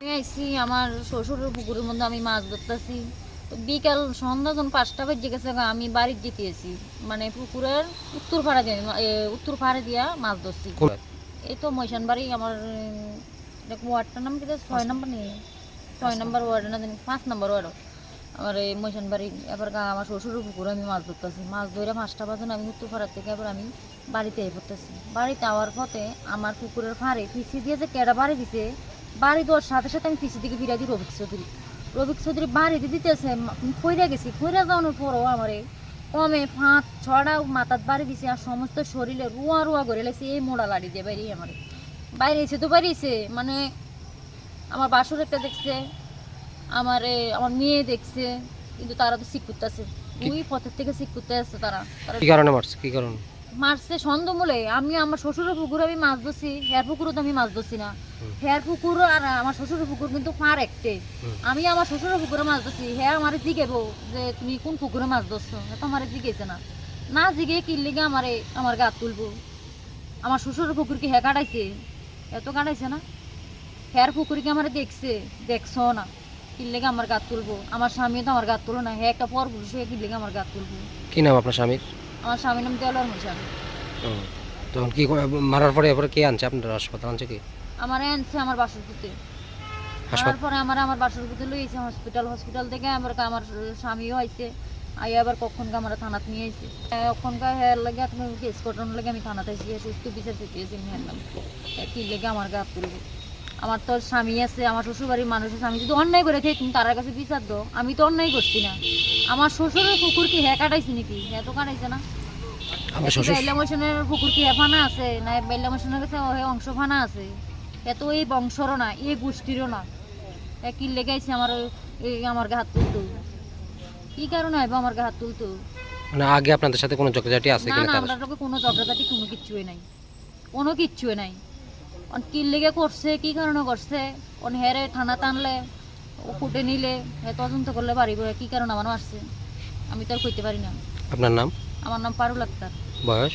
আইসি আমার শ্বশুরের পুকুরের মধ্যে আমি মাছ ধরতেছি। তো বিকাল সন্ধ্যা যখন পাঁচটা বেজে গেছে আমি বাড়ির যেতেছি মানে পুকুরের উত্তর পাড়া দিয়ে উত্তর পাড়ে দিয়া মাছ ধরছি। এই তো মৈশান বাড়ি আমার ওয়ার্ডটার নাম কি ছয় নম্বর নেই। ছয় নম্বর ওয়ার্ড না জানি পাঁচ নম্বর ওয়ার্ড। আমার এই মৈশান বাড়ি এবার গা- আমার শ্বশুরের পুকুরে আমি মাছ ধরতেছি। মাছ ধরে পাঁচটা বাজন আমি উত্তর পাড়ার থেকে এবার আমি বাড়িতে পড়তেছি। বাড়িতে আওয়ার পথে আমার পুকুরের ফাঁড়ে পিছিয়ে দিয়েছে কেডা বাড়ি দিছে বাড়ি দেওয়ার সাথে সাথে আমি পিছিয়ে দিকে ফিরা দিই রবিক চৌধুরী। রবিক চৌধুরী বাড়িতে দিতেছে ফইরা গেছি ফইরা যাওয়ানোর পরও আমারে কমে ফাঁক ছড়া মাথার বাড়ি দিছে আর সমস্ত শরীরে রুয়া রুয়া করে লাগছে এই মোড়া লাড়ি দিয়ে বাইরে আমার। বাইরে এসে তো বাইরেছে মানে আমার বাসুর একটা দেখছে আমার আমার মেয়ে দেখছে কিন্তু তারা তো শিখ করতেছে ওই পথের থেকে শিখ করতে আসছে তারা। তারা কি কারণে মারছে? কি কারণে? মারছে সন্দেমূলে আমি আমার শ্বশুরের পুকুরে আমি মাছ ধরছি হেয়ার পুকুরও তো আমি মাছ ধরছি না। হেয়ার পুকুর আর আমার শ্বশুরের পুকুর কিন্তু পার একটে আমি আমার শ্বশুরের পুকুরে মাছ ধরছি হ্যাঁ আমার জিগেবো যে তুমি কোন পুকুরে মাছ ধরছো? তো আমার জিগেছে না। না জিগে কি লিগে আমারে আমার গাত তুলবো। আমার শ্বশুরের পুকুর কি হ্যাঁ কাটাইছে? এত কাটাইছে না। হ্যার পুকুর কি আমার দেখছে? দেখছ না। কি লেগে আমার গাত তুলবো। আমার স্বামী তো আমার গাত তুলো না। হ্যাঁ একটা পর পুরুষ হয়ে লেগে আমার গাত তুলবো। কি নাম আপনার স্বামীর? আমার স্বামীর নাম দেওয়ার মশাই ও, তখন কি মারার পরে এরপরে কে আনছে? আপনার হাসপাতাল আনছে কি? আমার আনছে আমার বাসুরপুতে হাসপাতাল তারপরে আমার আমার বাসুরপুতে লইছে হসপিটাল হসপিটাল থেকে আমার আমার স্বামীও আইছে। আই আবার কখন আমার থানাত নিয়ে আইছে। কখনকার হেয়ার লাগে তুমি কেস কটন লাগে আমি থানাতে আইছি সুস্থ বিচার চেয়েছি আমি হেরলাম কি লেগে আমার গা তুলবো আমার তো স্বামী আছে আমার শ্বশুর বাড়ির মানুষ আছে আমি যদি অন্যায় করে থাকি তুমি তার কাছে বিচার দাও আমি তো অন্যায় করছি না। আমার শ্বশুরের কুকুর কি হ্যাঁ কাটাইছি নাকি? হ্যাঁ তো কাটাইছে না। শ্বশুর পুকুর কি ফানা আছে? না বেল্লামোশনের কাছে অংশ ফানা আছে। এত এই বংশরও না এই গোষ্ঠীরও না। কি লেগাইছে আমার এই আমার গা হাত তুলতো? কি কারণে হইব আমার গা হাত তুলতো? মানে আগে আপনাদের সাথে কোনো ঝগড়াঝাটি আছে না কিনা না আমরা কোনো ঝগড়াঝাটি কোনো কিচ্ছুই নাই। কোনো কিচ্ছুই নাই। কি লেগে করছে কি কারণে করছে অন হেরে থানা টানলে ও ফুটে নিলে হে তদন্ত করলে পারিব কি কারণে আমার মারছে আমি তো আর কইতে পারি না আপনার নাম আমার নাম পারুল আক্তার বয়স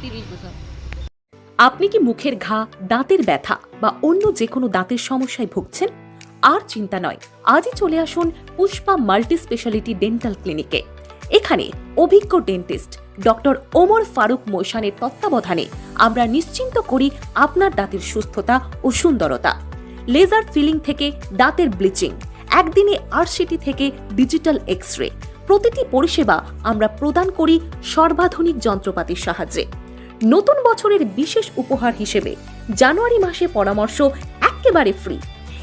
তিরিশ বছর আপনি কি মুখের ঘা দাঁতের ব্যথা বা অন্য যে কোনো দাঁতের সমস্যায় ভুগছেন? আর চিন্তা নয় আজই চলে আসুন পুষ্পা মাল্টি স্পেশালিটি ডেন্টাল ক্লিনিকে। এখানে অভিজ্ঞ ডেন্টিস্ট ডক্টর ওমর ফারুক মৈশানের তত্ত্বাবধানে আমরা নিশ্চিন্ত করি আপনার দাঁতের সুস্থতা ও সুন্দরতা। লেজার ফিলিং থেকে দাঁতের ব্লিচিং একদিনে আরসিটি থেকে ডিজিটাল এক্স রে প্রতিটি পরিষেবা আমরা প্রদান করি সর্বাধুনিক যন্ত্রপাতির সাহায্যে। নতুন বছরের বিশেষ উপহার হিসেবে জানুয়ারি মাসে পরামর্শ একেবারে ফ্রি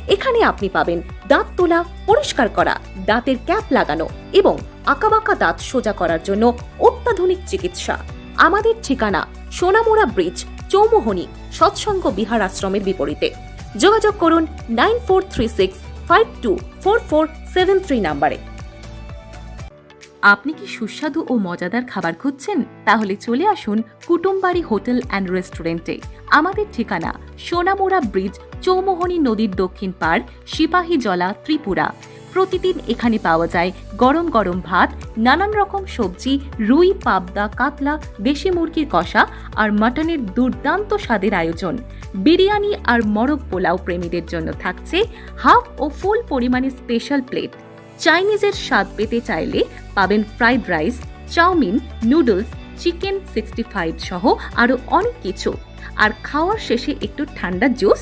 এখানে আপনি পাবেন দাঁত তোলা, পরিষ্কার করা, দাঁতের ক্যাপ লাগানো এবং আঁকাবাঁকা দাঁত সোজা করার জন্য অত্যাধুনিক চিকিৎসা। আমাদের ঠিকানা সোনামুড়া ব্রিজ, চৌমোহনী, সৎসঙ্গ বিহার আশ্রমের বিপরীতে। যোগাযোগ করুন nine four three six five two four four seven three নাম্বারে। আপনি কি সুস্বাদু ও মজাদার খাবার খুঁজছেন? তাহলে চলে আসুন কুটুমবাড়ি হোটেল অ্যান্ড রেস্টুরেন্টে। আমাদের ঠিকানা সোনামুড়া ব্রিজ চৌমোহনী নদীর দক্ষিণ পাড় সিপাহীজলা ত্রিপুরা। প্রতিদিন এখানে পাওয়া যায় গরম গরম ভাত, নানান রকম সবজি, রুই, পাবদা, কাতলা, দেশি মুরগির কষা আর মাটনের দুর্দান্ত স্বাদের আয়োজন। বিরিয়ানি আর মরক পোলাও প্রেমীদের জন্য থাকছে হাফ ও ফুল পরিমাণে স্পেশাল প্লেট। চাইনিজের স্বাদ পেতে চাইলে পাবেন fried rice, chowmein, noodles, chicken sixty five সহ আরও অনেক কিছু। আর খাওয়ার শেষে একটু ঠান্ডা জুস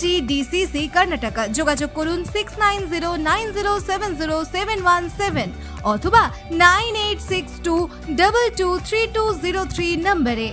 PGDCC Karnataka যোগাযোগ করুন six nine zero nine zero seven zero seven one seven অথবা nine eight six two double two three two zero three নম্বরে